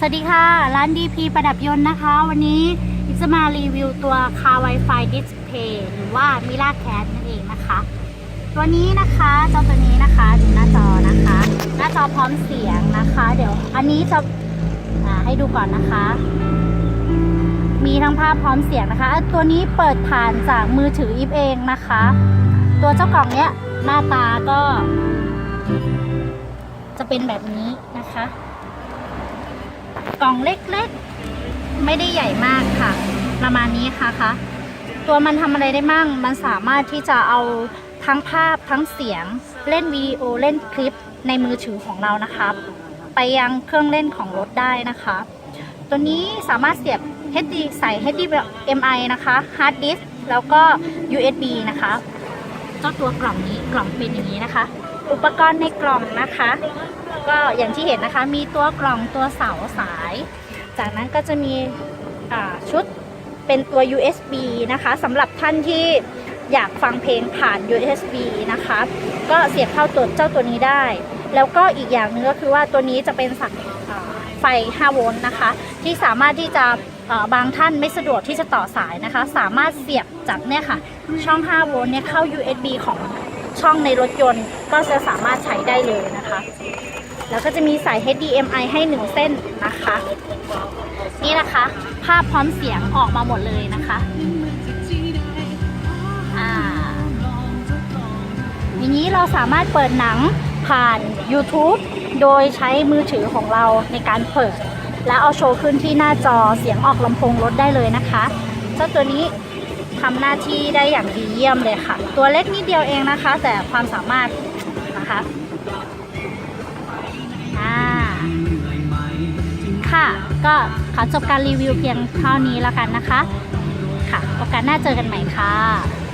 สวัสดีค่ะ ร้าน DP ประดับยนต์นะคะ วันนี้อิจะมารีวิวตัว Car Wi-Fi Display หรือว่า Mira Cat นั่นเองนะคะ ตัวนี้นะคะเจ้าตัวนี้นะคะดูหน้าจอนะคะ หน้าจอพร้อมเสียงนะคะ เดี๋ยวอันนี้จะให้ดูก่อนนะคะ มีทั้งภาพพร้อมเสียงนะคะอะตัวนี้เปิดผ่านจากมือถืออีฟเองนะคะ ตัวเจ้ากล่องเนี้ยหน้าตาก็ จะเป็นแบบนี้นะคะ กล่องเล็กๆ ไม่ได้ใหญ่มากค่ะ ประมาณนี้ค่ะคะตัวมันทำอะไรได้มั่ง มันสามารถที่จะเอาทั้งภาพทั้งเสียง เล่นวิดีโอเล่นคลิปในมือถือของเรานะคะไปยังเครื่องเล่นของรถได้นะคะ ตัวนี้สามารถเสียบ HD ใส่ HDMI นะคะ Hard Disk แล้วก็ USB นะคะเจ้าตัวกล่องนี้กล่องเป็นอย่างนี้นะคะ อุปกรณ์ในกล่องนะคะ ก็อย่างที่เห็นนะคะมีตัวกล่องตัวเสาสาย จากนั้นก็จะมีชุดเป็นตัว USB นะคะสำหรับท่านที่อยากฟังเพลงผ่าน USB นะคะ ก็เสียบเข้าตัวเจ้าตัวนี้ได้ แล้วก็อีกอย่างหนึงก็คือว่าตัวนี้จะเป็นสักไฟ 5 โวลต์นะคะ ที่สามารถที่จะบางท่านไม่สะดวกที่จะต่อสายนะคะ สามารถเสียบจากเนี่ยค่ะ ช่อง 5 โวลต์เนี่ยเข้า USB ของช่องในรถยนต์ก็จะสามารถใช้ได้เลยนะคะ แล้วก็จะมีสาย HDMI ให้ 1 เส้นนะคะ นี่นะคะ ภาพพร้อมเสียงออกมาหมดเลยนะคะอ่าอย่างนี้เราสามารถเปิดหนังผ่าน YouTube โดยใช้มือถือของเราในการเปิด แล้วเอาโชว์ขึ้นที่หน้าจอเสียงออกลำโพงรถได้เลยนะคะเจ้าตัวนี้ทำหน้าที่ได้อย่างดีเยี่ยมเลยค่ะ ตัวเล็กนิดเดียวเองนะคะ แต่ความสามารถนะคะ อ่าค่ะ ก็ขอจบการรีวิวเพียงเท่านี้แล้วกันนะคะ ค่ะ โอกาสหน้าเจอกันใหม่ค่ะ